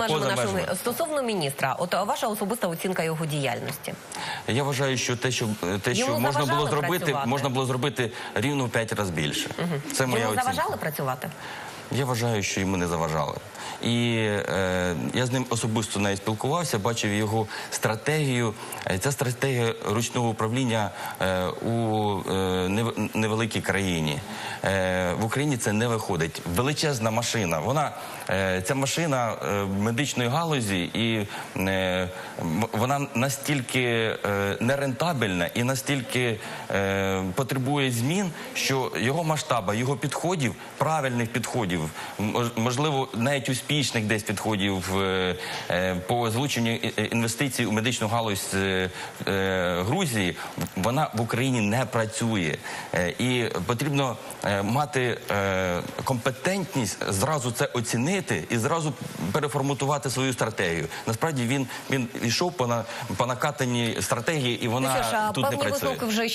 Межами нашого стосовно міністра, от ваша особиста оцінка його діяльності. Я вважаю, що те, що те, що Йому можна було зробити, працювати? можна було зробити рівно в п'ять разів більше. Це моя Йому оцінка. заважали працювати? Я вважаю, що йому не заважали. І е, я з ним особисто навіть спілкувався, бачив його стратегію. Е, Ця стратегія ручного управління е, у е, невеликій країні. Е, в Україні це не виходить. Величезна машина. Вона е, ця машина е, медичної галузі, і е, вона настільки е, нерентабельна і настільки е, потребує змін, що його масштаба, його підходів, правильних підходів, можливо, навіть успішних десь підходів е, е, по залученню і- і- інвестицій у медичну галузь е, е, Грузії, вона в Україні не працює. Е, І потрібно е, мати е, компетентність зразу це оцінити і зразу переформатувати свою стратегію. Насправді він він йшов по на по накатаній стратегії, і вона Ну що ж, а тут не працює. вже